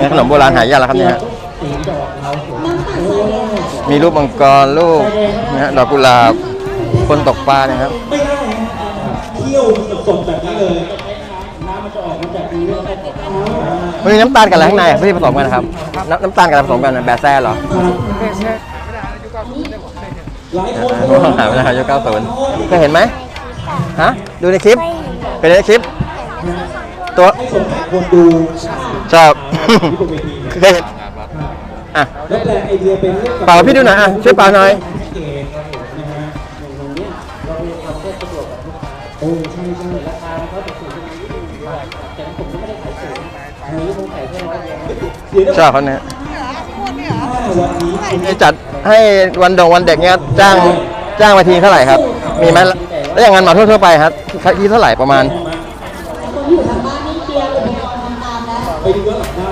นี่ขนมโบราณหายากแล้วครับเนี่ยฮะมีรูปมังกรรูปนะฮะดอกกุหลาบคนตกปลาเนี่ยครับไม่ได้ฮะเคี่ยวสดๆแบบนี้เลยมันมีน้ำตาลกับอะไรข้างในอะที่ผสมกันนะครับน้ำน้ำตาลกับอะไรผสมกันนะแบะแซ่เหรอหลายคนโอ้โหหายไปแล้วครับยุค90เคยเห็นไหมฮะดูในคลิปเป็นในคลิป ตัวให้สมกับคนดูชอบที่บนเวทีเคยเห็นอะ แล้วแปลงไอเดียเป็นเรื่องเป่าพี่ดูหน่อยอะช่วยเป่าหน่อย เก๋ครับผมนะฮะตรงเนี้ยเรามีความเพื่อสะดวกกับลูกค้าโอ้ใช่ใช่ราคาเขาจะสูงขึ้นนิดนึงแต่ผมก็ไม่ได้ขายสูงอันนี้ผมขายแค่ร้อยเดียวเดี๋ยวชอบเขาเนี่ยวันนี้คุณจะจัดให้วันดงวันเด็กเนี้ยจ้างจ้างมาทีเท่าไหร่ครับ มีไหมแล้วอย่างงานเหมาทั่วๆไปครับที่เท่าไหร่ประมาณคน ไปดูย้อนหลังได้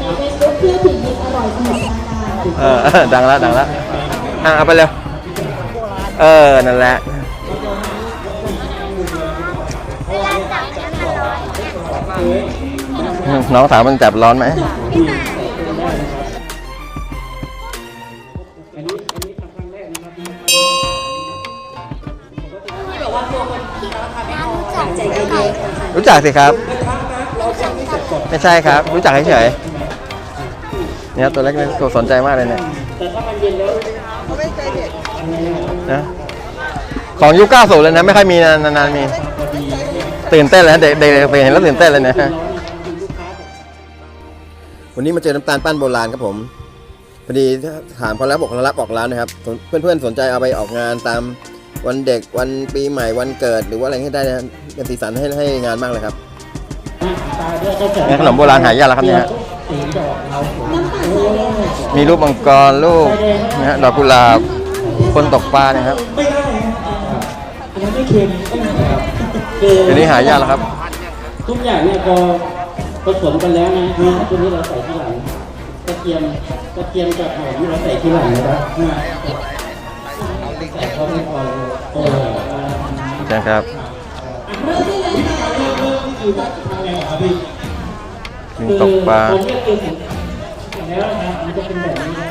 ในเฟซบุ๊กเพื่อถึงมิตรอร่อยสนุกสนานเออดังล้วดังล้วอะเอาไปเร็วเออนั่นแหละน้องสาวมันจับร้อนไหมใจเย็นรู้จักสิครับ ไม่ใช่ครับ รู้จักเฉยๆเนี่ยตัวเล็กนี่ตัวสนใจมากเลยเนี่ยนะของยุค90เลยนะไม่ค่อยมีนานๆมี ตื่นเต้นเลยนะเด็กเด็กๆเห็นแล้วตื่นเต้นเลยนะวันนี้มาเจอน้ำตาลปั้นโบราณครับผมพอดีถามเขาแล้วบอกเขารับออกร้านนะครับ เพื่อนๆสนใจเอาไปออกงานตามวันเด็กวันปีใหม่วันเกิด หรือว่าอะไรให้ได้นะเป็นสีสันให้ให้งานมากเลยครับ นี่ขนมโบราณหายากแล้วครับเนี่ยฮะน้ำตาลทรายแดงค่ะมีรูปมังกรรูปนะฮะดอกกุหลาบคนตกปลาเนี่ยครับไม่ได้ฮะอันนั้นไม่เค็มไม่ได้ครับคือเดี๋ยวนี้หายากแล้วครับ ทุกอย่างเนี่ยพอผสมกันแล้วนะตัวนี้เราใส่ที่หลังกระเทียมกระเทียมกับหอมนี่เราใส่ที่หลังนะครับใส่เข้าไปก่อนเลยโอ้โหใช่ครับเริ่มได้เลยค่ะนี่ คือแบบทำไงครับพี่มีตกปลาตอนนี้คือแล้วนะมันจะเป็นแบบนี้นะ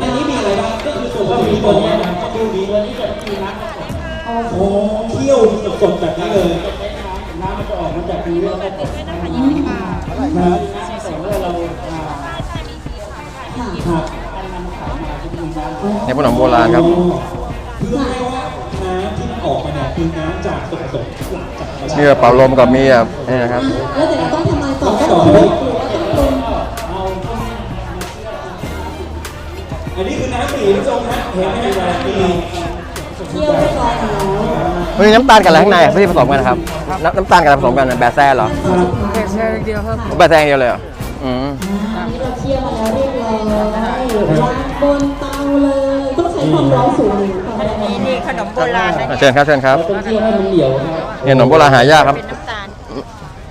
อันนี้มีอะไรบ้างก็คือส่วนว่ามีตัวเนี้ยนะก็ดูนี้ตัวนี้จะมีน้ำผสมโอ้โหเคี่ยวสดๆแบบนี้เลยจะใช้น้ำน้ำมันจะออกมาจากนี้แล้วก็ผสมน้ำมันน้ำผสมแล้วเราอ่าค่ะครับการนำขายมาจะมีน้ำนี่ขนมโบราณครับเพื่อให้ว่าน้ำที่ออกมาเนี่ยคือน้ำจากสดๆหลังจาก ธรรมชาตินี่เป่าลมกับมีแบบนี่นะครับ แล้วเดี๋ยวเราต้องทำอะไรต่อต้องคลุกหรือว่าต้องปรุงอันนี้คือน้ำหมี่ผู้ชมฮะเห็นไหมฮะน้ำหมี่เคี่ยวเรียบร้อยแล้วมันมีน้ำตาลกับอะไรข้างในอะที่ผสมกันนะครับน้ำน้ำตาลกับอะไรผสมกันนะแบะแซ่เหรอแค่เดียวครับแบะแซ่อย่างเดียวเลยเหรออืม อันนี้เราเคี่ยวมาแล้วเรียบร้อยวางบนเตา เลยต้องใช้ความร้อนสูงหรือความร้อนนี่นี่ขนมโบราณนะอะเชิญครับเชิญครับเราต้องเคี่ยวให้มันเหนียวครับนี่ขนมโบราณหายากครับเป็นน้ำตาล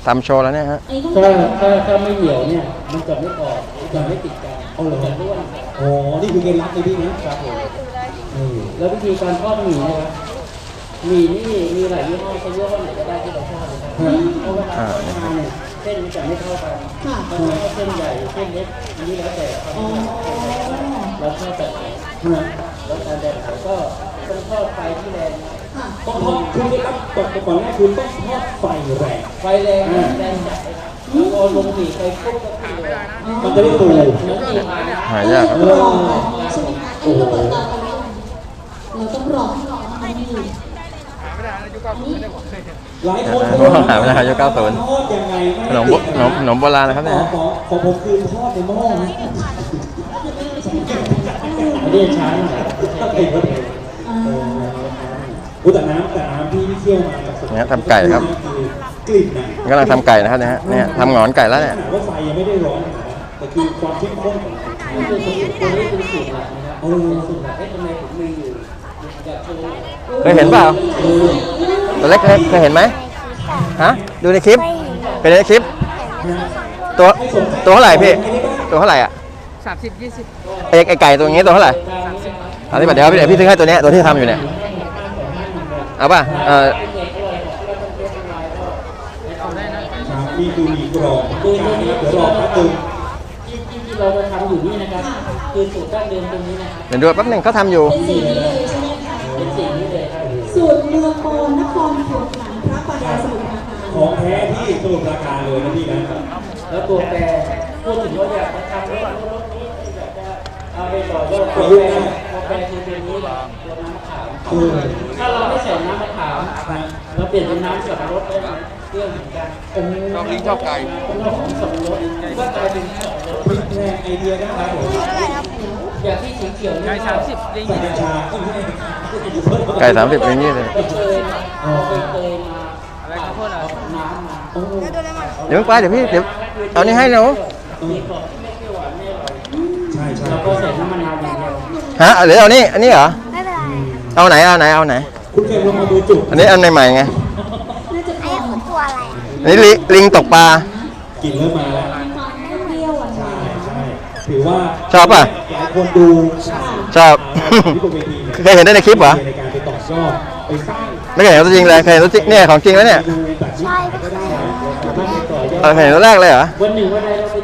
ทำโชว์แล้วเนี่ยฮะอันนี้ต้องถ้าถ้าถ้าไม่เหนียวเนี่ย มันจะไม่กรอบมันจะไม่ติดกันเอาเหรอจะร่วนโอ้นี่คือเคล็ดลับเลยพี่นะครับผมอืมแล้ววิธีการทอดหมี่นะครับหมี่นี่มีหลายยี่ห้อใช้ยี่ห้อไหนก็ได้ที่เราชอบเลยครับเพราะเวลาทอดมาเนี่ยเส้นมันจะไม่เท่ากันค่ะบางทีเส้นใหญ่เส้นเล็กอันนี้แล้วแต่ความอ๋อเราชอบ แบบไหนแล้วการแบบไหนก็ต้องทอดไฟที่แรงค่ะต้องทอดคือเคล็ดลับก่อนก่อนแรกคือต้องทอดไฟแรงไฟแรงนะแรงจัดเลยครับแล้วพอลงหมี่ไปปุ๊บก็ขึ้นเลยมันจะได้ฟูเหมือนหมี่มานะหายากครับรอใช่ไหมคะอันนี้เราเปิดเตากันแล้วเราต้องรอให้ร้อนนะคะนี่อันนี้หลายคนโอ้โหหายไปแล้วครับยุค90ทอดยังไงขนมโบขนมขนมโบราณนะครับขเนี่อยขอขอผมคือทอดในหม้อ นะอันนี้ช้าหน่อยอ่า อุ้แต่น้ำแต่น้ำที่เคี่ยวมาจากสดเนี่ยทำไก่ครับ กลิ่นนะกำลังทำไก่นะครับเนี่ยฮะเนี่ยทำหงอนไก่แล้วเนี่ย ขนาดว่าไฟยังไม่ได้ร้อนขนาดนั้นแต่คือความเข้มข้นของมันนี่คือสูตรตัวนี้เป็นสูตรหลักนะครับโอ้เป็นสูตรหลักให้ทำไมผมมีอยู่อยากโชว์เคยเห็นเปล่าตัวเล็กๆเคยเห็นไหมฮะดูในคลิปเป็นในคลิป ตัวตัวเท่าไหร่พี่ ตัวเท่าไหร่อะ สามสิบยี่สิบไอ้ไอ้ไก่ตัวนี้ตัวเท่าไหร่เอาที่บัดเดี๋ยวเดี๋ยวพี่ซื้อให้ตัวเนี้ยตัวที่ทำอยู่เนี่ยเอาป่ะเออเนี่คือมีกรอบคือตัวนี้เดี๋ยวรอแป๊บนึงที่ที่ที่เราจะทำอยู่นี่นะครับคือสูตรดั้งเดิมตรงนี้นะครับเดี๋ยวดูแป๊บหนึงเขาทำอยู่เป็นสีนี้เลยใช่ไหมคะเป็นสิ่งนี้เลยครับสูตรเมืองโบนนครถมหลังพระประแดงสมุทรปราการของแท้ที่สมุทรปราการเลยนะพี่นะแล้วตัวแปรพูดถึงว่าอยากจะทำรถรถนี้อยากจะเอา ไปต่อยอดตัวแปรตัวแปรคือตัวนี้ตัวน้ำมะขามถ้าเราไม่ใส่น้ำมะขามเราเปลี่ยนเป็นน้ำสับปะรดได้ไหมเครื่องเหมือนกันชอบลิ้งชอบไก่เรื่องของสับปะรดก็กลายเป็นสับปะรดแพลงไอเดียได้ครับอย่างที่สีเขียวไก่สามสิบลิงยไม่ใช่ไก่สามสิบอย่างนี้เลยไปเคยมาเอาไปเคยมาอะไรข้าวโพดอะไรน้ำมาเดี๋ยวมึงไปเดี๋ยวพี่เดี๋ยวเอานี่ให้หนูมีกรอบที่ไม่เปรี้ยวหวานไม่อร่อย ใช่ใช่เราก็ใส่น้ำมะนาวอย่างเดียวฮะหรือเอานี่อันนี้เหรอ ไม่เป็นไรเอาไหนเอาไหนเอาไหน คุณเคยลองมาดูจุดอันนี้อันใหม่ๆไง ไอ้คือตัวอะไรอะอันนี้ลิลิงตกปลากินเริ่มมาแล้วความเปรี้ยวหวานใช่ใช่ถือว่าชอบป่ะ หลายคนดูชอบ ที่บนเวทีเนี่ยเคยเห็นได้ในคลิปเหรอ ในการไปต่อยอดไปสร้างไม่เคยเห็นตัวจริงเลย เคยเห็นตัวจริงเนี่ยของจริงแล้วเนี่ยดูแบบนี้ใช่ก็ใช่เออเคยเห็นตัวแรกเลยเหรอ วันหนึ่งวันใดเราไ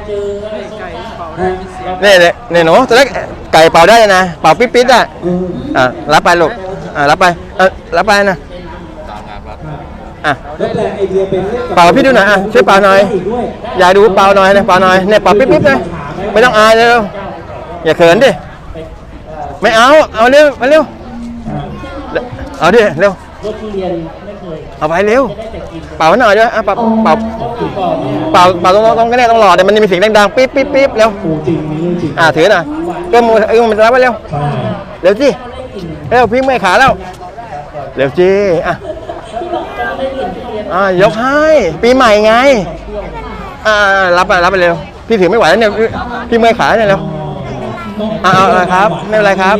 เศษเนี่ยเนี่ยเนี่ยหนูตัวแรกไก่เป่าได้นะเป่าปิ๊ดปิ๊ดๆอะเอออะรับไปลูกอะรับไปอะรับไปนะอะแล้วแปลงไอเดียเป็นเรื่องกับเป่าพี่ดูหน่อยอะช่วยเป่าหน่อยอีกด้วยอยากดูเป่าหน่อยนะเป่าหน่อยเนี่ยเป่าปิ๊ดปิ๊ดๆนะไม่ต้องอายเลยอย่าเขินดิไม่เอาเอาเร็วมาเร็วเอาดิเร็วรถทุ เรียนไม่เคยเอาไปเร็วได้แต่กินเป่าหน่อยด้วยอะเป่าเป่าเพราะคือก่อนเนี่ยเป่าเป่าตรงตรงก็ได้ตรงหลอดเดี๋ยวมันจะมีเสียงดังๆ ปิ๊บปิ๊บปิ๊บเร็วโอ้จริงนี่เรื่องจริงอะถือหน่อยก็มือเออมันรับไปเร็วใช่เร็วสิ เร็วพี่เมื่อยขาแล้ว เร็วจีอะอะยกให้ ปีใหม่ไง อ่ารับไปรับไปเร็ว พี่ถือไม่ไหวแล้วเนี่ย พี่เมื่อยขาเนี่ยเร็วอ่าเอาละครับ ไม่เป็นไรครับ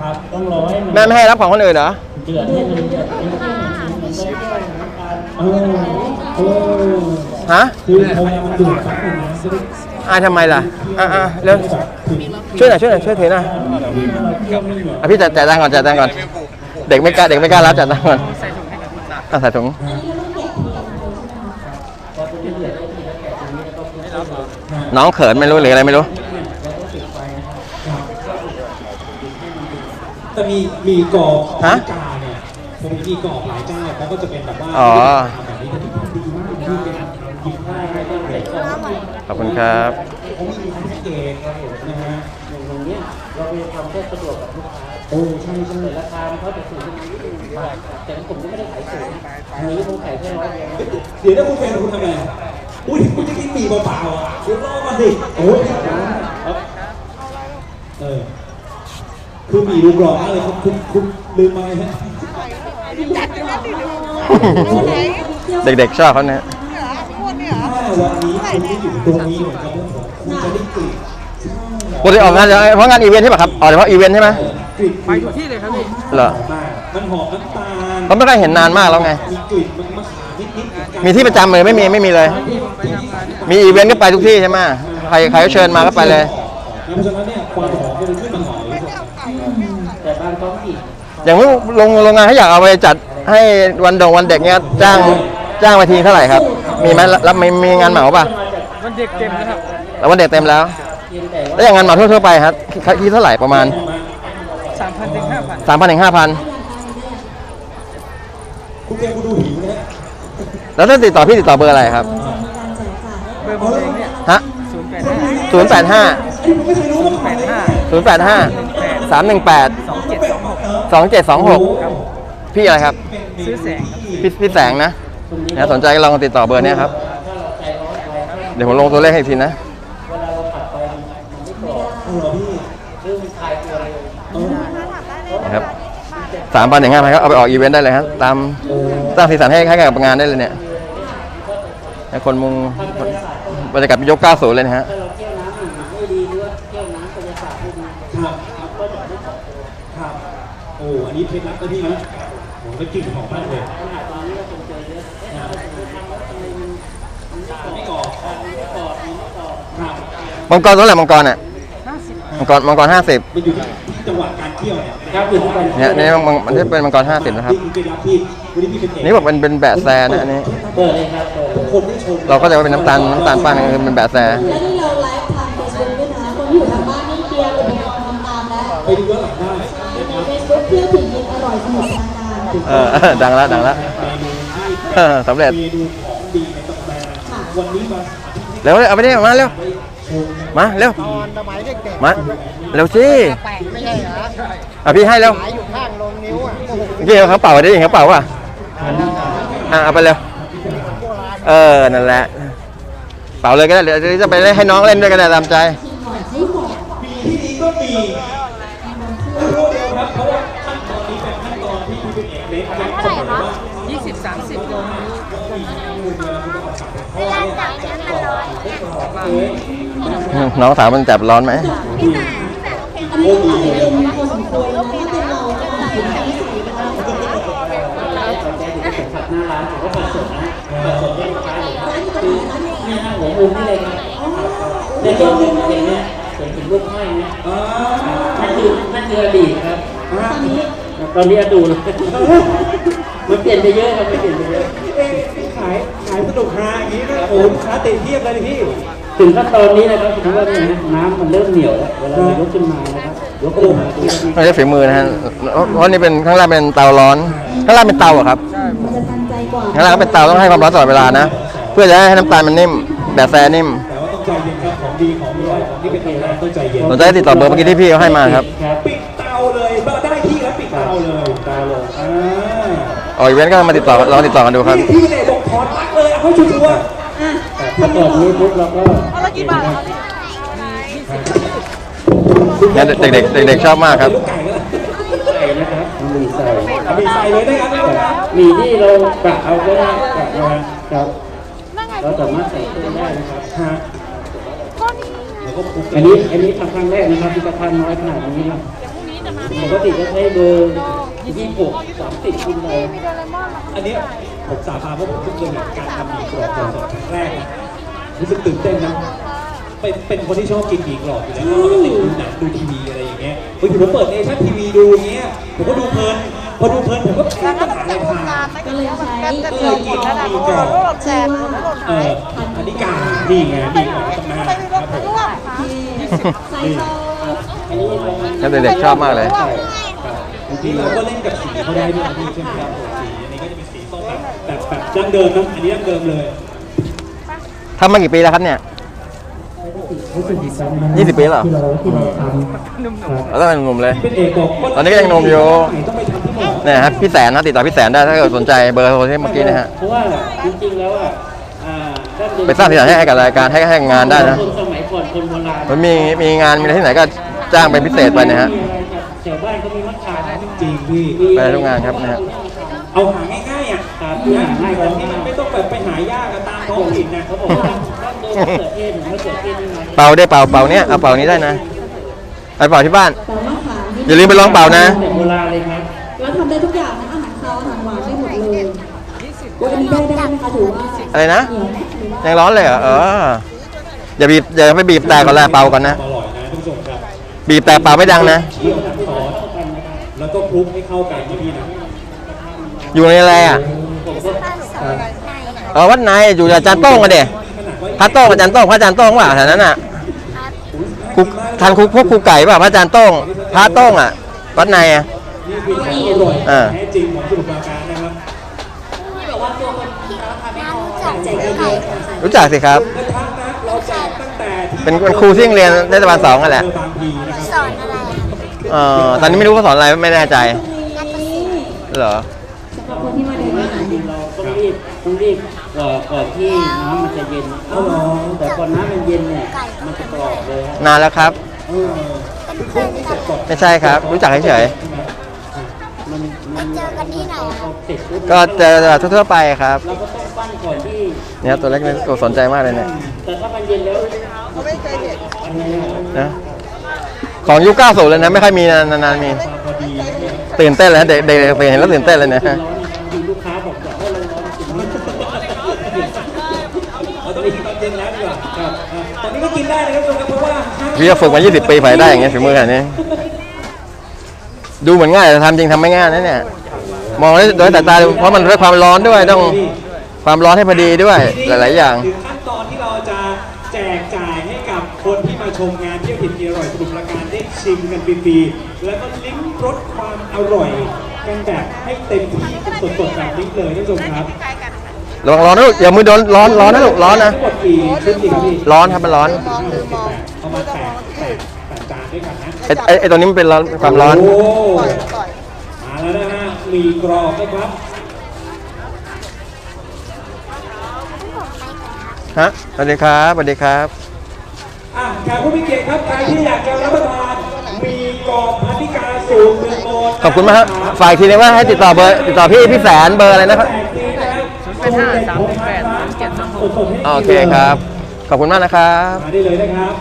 ครับต้องรอให้มันแม่ไม่ให้รับของคนอื่นเหรอำตาลเออเออฮะคือพอมันดูดซับเลยนะจะได้อายทำไมล่ะ อ่าอ่าเร็วช่วยหน่อยช่วยหน่อยช่วยถือหน่อยอะพี่จ่ายจ่ายตังค์ก่อนจ่ายตังค์ก่อน เด็กไม่กล้าเด็กไม่กล้ารับจ่ายตังค์ก่อนใส่ถุงให้กับคุณตาอะใส่ถุงพอตัวเดือดได้ทีแล้วแกะตรงนี้แล้วก็คลุกให้เราน้องเขินไม่รู้หรืออะไรไม่รู้ แต่มีมีกรอบฮะ กา เนี่ยผมมีกรอบหลายเจ้าเขาก็จะเป็นแบบว่าอ๋อ แบบนี้ที่ดีมากที่เป็นกินได้ไม่ต้องเด็ดเขาขอบคุณครับมีความชัดเจนครับผมนะฮะอย่างตรงเนี้ยเราไปทำแค่สะดวกกับลูกค้าโอ้ใช่ใช่แต่ราคามันเขาจะสูงขึ้นมานิดนึงแต่ผมก็ไม่ได้ขายสูงอันนี้ผมขายแค่ร้อยเดียวเดี๋ยวถ้าคุณเป็นคุณทำไงอุ้ยคุณจะกินหมี่เปล่าๆอะเดี๋ยวรอมาสิโอ้ยเออคือหมี่รูกรอบมากเลยครับคุณคุณลืมไปฮะ เด็กๆชอบเขาเนี่ยถ้าวันนี้คุณไม่อยู่ตรงนี้เหมือนกับพวกผมคุณจะได้กลิ่นปกติออกงานเฉเพราะงานอีเวนต์ใช่ป่ะครับออกเฉพาะอีเวนต์ใช่ไหมกลิ่นไปทุกที่เลยครับพี่เหรอหอมมากมันหอมน้ำตาลผมไม่เคยเห็นนานมากแล้วไง มีกลิ่นมันมะขามนิดๆเหมือนกันมีที่ประจำเลยไม่มีไม่มีเลย มีอีเวนต์ก็ไปทุกที่ใช่ไหมใครใครก็เชิญมาก็ไปเลยเพราะฉะนั้นเนี่ยความหอมมันขึ้นมาหน่อยแต่บางท้องถิ่นอย่างว่าโรงโรงงานเขาอยากเอาไปจัด ให้วันดงวันเด็กเนี้ยจ้างจ้างไปทีเท่าไหร่ครับ มีไหมรับมีมีงานเหมาป่ะมันเด็กเต็มนะครับแล้ววันเด็กเต็มแล้วเพียงแต่แล้วอย่างงานเหมาทั่วๆไปครับคิดเท่าไหร่ประมาณสามพันถึงห้าพัน3 0 0 0ถึง5,000คุณเพียงคุณดูหิวนะแล้วถ้าติดต่อพี่ติดต่อเบอร์อะไรครับ เบอร์ผมเองเนี่ยฮะศูนย์แปดห้า085แปดห้า085 318สองเจ็ดสองหก2726 พี่อะไรครับ ซื้อแสงครับพี่พี่แสงนะนะสนใจก็ลองติดต่อเบอร์เนี้ยครับ เดี๋ยวผมลงตัวเลขให้อีกทีนะเวลาเราผัดไปมันไม่กรอบเออพี่หรือมันคลายตัวเร็วเออนะครับ สามพันถึงห้าพันครับเอาไปออกอีเวนต์ได้เลยครับตามสร้างสีสันให้ให้กับงานได้เลยเนี่ยให้คนมุงบรรยากาศเป็นยก90เลยนะฮะถ้าเราเคี่ยวน้ำหนึ่งไม่ดีหรือว่าเคี่ยวน้ำกายศาสตร์ไม่ดีครับก็จะไม่กรอบตัวครับโอ้ อันนี้เคล็ดลับนะพี่นะโอ้ เป็นกลิ่นหอมมากเลยขนาดตอนนี้ก็คงเจอเยอะเอ๊ะเราจะทำแล้วทำไมมันมันไม่กรไม่อบกรอบมันไม่กรอบมันไม่กรอบครับมังกรเท่าไหร่มังกรอะห้าสิบมังกรมังกรห้าสิบมันอยู่ที่จังหวะการเที่ยวเนี่ยครับอยู่ทุกวันเนี่ยนี่มันมันที่เป็นมังกรห้าสิบนะครับพี่คือรับพี่วันนี้พี่เป็นเอกนี่บอกเป็นเป็นแบะแซนะอันนี้ เปิดเลยครับเปิดทุกคนได้ชมเราก็จะว่าเป็นน้ำตาลน้ำตาลปั้นคือเป็นแบะแซ และนี่เรา เออดังละดังละเมนูที่เออสำเร็จเมนูของดีในตำนานวันนี้มาสาธิตให้เร็วเอาไปดิมาเร็วชมนะมาเร็ว มาเร็วสิอะพี่ให้เร็วพี่เอาเขาเป่าดิเขาเป่าว่ะอะเอาไปเร็ว เออ นั่นแหละ เป่าเลยก็ได้เดี๋ยวจะไปเล่นให้น้องเล่นด้วยก็ได้ตามใจ สดให้ลูกค้าเห็นคือนี่ฮะหัวมุมนี่เลยครับในช่วงหนึ่งเห็นไหมเห็นถึงลูกไม้ไหมอ่านั่นคือนั่นคืออดีตครับ ตอนนี้ตอนนี้อดูเลยมันเปลี่ยนไปเยอะครับมันเปลี่ยนไปเยอะเอ๊ะขายขายสนุกฮาอย่างนี้นะโอ้ลูกค้าเต็มเทียบเลยนี่พี่ ถึงขั้นตอนนี้นะครับถือว่าเนี่ยนะน้ำมันเริ่มเหนียวแล้วเวลาเรายกขึ้นมานะครับยกขึ้นมาดูนะไม่ใช่ฝีมือนะฮะเพราะนี่เป็นข้างล่างเป็นเตาร้อน ข้างล่างเป็นเตาอะครับ มันจะทันใจกว่า ข้างล่างเป็นเตาต้องให้ความร้อนตลอดเวลานะ เพื่อจะให้น้ำตาลมันนิ่ม แบบแซนิ่ม แต่ว่าต้องใจเย็นครับของดีของไม่ได้ของที่เป็นเอกลักษณ์ต้องใจเย็นเราจะได้ติดต่อเบอร์เมื่อกี้ที่พี่เขาให้มาครับครับปิดเตาเลยได้ที่แล้วปิดเตาเลยเตาเลยอ่าออกอีเวนต์ก็มาติดต่อลองติดต่อกันดูครับ พี่พี่เนี่ยบอกถอนปลั๊กเลยเอาให้ชัวร์ถ้าเกิดนี้ปุ๊บเราก็ เนี่ยเด็กๆเด็กๆชอบมากครับลูกไก่ก็ได้ใส่นะครับมีใส่เอาไปใส่เลยได้ครับมีที่เรากะเอาก็ได้กะเอาครับเราสามารถใส่เครื่องได้นะครับฮะอันนี้อันนี้ทำครั้งแรกนะครับที่กระทานน้อยขนาดนี้ครับปกติจะใช้เบอร์ยี่หกสามสิบขึ้นไปอันนี้ผมสาบานว่าผมเพิ่งเคยเห็นการทำหมี่กรอบสดครั้งแรกนะ รู้สึกตื่นเต้นนะเป็นเป็นคนที่ชอบกินหมี่กรอบอยู่แล้วแล้วก็ติดดูหนังดูทีวีอะไรอย่างเงี้ยเฮ้ยผมเปิดเนชั่นทีวีดูอย่างเงี้ยผมก็ดูเพลินพอดูเพลินผมก็เอ๊ะต้องหาอะไรทานก็เลยใช้เออกินหมี่กรอบชื่อว่าเอออันนี้กานี่ไงนี่ของตำนานครับผมที่ใส่ซอสอันนี้เราแล้วเด็กๆชอบมากเลยบางทีเราก็เล่นกับสีเขาได้ด้วยนะพี่ใช่ไหมครับผมสีอันนี้ก็จะเป็นสีส้มแบบแบบแบบดั้งเดิมนะอันนี้ดั้งเดิมเลย ทำมากี่ปีแล้วครับเนี่ย ยี่สิบปีแล้วเหรอ ที่เราที่เราทำแล้วก็เป็นหนุ่มเลย เป็นเอกบอกว่าตอนนี้ก็ยังหนุ่มอยู่ ต้องไปทำที่หมอเนี่ยครับพี่แสนนะติดต่อพี่แสนได้ถ้าเกิดสนใจเบอร์โทรที่เมื่อกี้นะฮะ เพราะว่าจริงๆแล้วอะอ่าด้นเดิมไปสร้างสีสันให้กับรายการให้ให้งานได้นะ คนสมัยก่อนคนโบราณมันมีมีงานมีอะไรที่ไหนก็จ้างเป็นพิเศษไปนะฮะ มีอะไรครับแถวบ้านเขามีมัดขานะจริงพี่ไปได้ทุกงานครับนะฮะ เอาหาง่ายๆอะครับนะง่ายขครัอบงที่มันไม่ต้องแบบไปหายากอะตามท้องถิ่นนะเขาบอกว่าด้านเดิมมะเขือเทศหรือมะเขือเทศนี่มาเป่าได้เป่าเป่าเนี้ยเอาเป่านี้ได้นะไปเป่าที่บ้าน แต่มะขามอย่าลืมไปลองเป่านะแต่โบราณเลยครับแล้วทำได้ทุกอย่างนะอาหารคาวอาหารหวานได้หมดเลยว่าอันนี้ได้ได้นะคะถือว่าอะไรนะ เหนียวไหมหรือว่ายังร้อนเลยเหรอเอออย่าบีบอย่าไปบีบแต่ก่อนแหละเป่าก่อนนะ อร่อยนะท่านผู้ชมครับบีบแต่เป่าไม่ดังนะ เคี่ยวน้ำซอสแล้วก็คลุกให้เข้ากันนะพี่นะอยู่ในอะไรอะ เออวัดไหนอยู่กับอาจารย์โต้งกันเด็พระโต้งอาจารย์โต้งพระอาจารย์โต้งว่ะแถวนั้นอะครูทานครูพวกครูไก่ป่ะพระอาจารย์โต้งพระโต้งอะวัดไหนอะนี่คือของอร่อยอ่าแท้จริงของสมุทรปราการนะครับใจเย็นๆค่ะรู้จักสิครับกระทะนะเราแจกตั้งแต่ที่เป็นเป็นครูที่โรงเรียนเทศบาลสองนั่นแหละเบางพีนะครับสอนอะไรอะเออตอนนี้ไม่รู้เขาสอนอะไรไม่แน่ใจนี่เหรอ รีบเอ่อก่อนที่น้ำมันจะเย็นนะแต่พอน้ำมันเย็นเนี่ยมันจะกรอบเลยครับนานแล้วครับเออเป็นเพื่อนกันเหรอไม่ใช่ครับ รู้จักเฉยมันมันเจอกันที่ไหนอะพอเสร็จปุ๊บๆก็เจอทั่วๆไปครับ เราก็ต้องปั้นก่อนที่เนี่ยตัวเล็กนี่ตัวสนใจมากเลยเนี่ยแต่ถ้ามันเย็นแล้วเขาไม่เคยเห็นอันนี้นะนะของยุค90เลยนะไม่ค่อยมีนานๆมี พอดีเนี่ยตื่นเต้นเลยนะเด็กเด็กเห็นแล้วตื่นเต้นเลยเนี่ย พราะว่าห้างพี่ก็ฝึกมา 20 ปีไฟได้อย่างเงี้ยฝีมือขนาดนี้ ดูเหมือนง่ายแต่ทำจริงทำไม่ง่ายนะเนี่ย มองโดยสายตาดูเพราะมันด้วยความร้อนด้วยต้องความร้อนให้พอดีด้วยหลาย ๆ อย่าง ถึงขั้นตอนที่เราจะแจกจ่ายให้กับคนที่มาชมงานเที่ยวถิ่นกินอร่อยสมุทรปราการได้ชิมกันฟรีๆแล้วก็ลิ้มรสความอร่อยกันแบบให้เต็มที่สดๆแบบนี้เลยท่านผู้ชมครับ ระวังร้อนนะลูกอย่ามือโดนร้อนร้อนนะลูกร้อนนะทั้งหมดกี่ชุดดีครับพี่ร้อนครับมันร้อนเอามาแปดแปดแปดจานด้วยกันนะไอ้ไอ้ไอ้ตัวนี้มันเป็นร้อนความร้อน โอ้มาแล้วนะฮะมีกรอบนะครับฮะสวัสดีครับสวัสดีครับ อะแขกผู้มีเกียรติครับใครที่อยากจะรับประทานมีกรอบพันธิกาสูตรหนึ่งโมนขอบคุณมากครับ ฝ่ายทีนึงว่าให้ติดต่อเบอร์ติดต่อพี่พี่แสนเบอร์อะไรนะครับ บห้าสามแปดสามเจ็ดสามหก โอเคครับ ขอบคุณมากนะครับ มาได้เลยนะครับ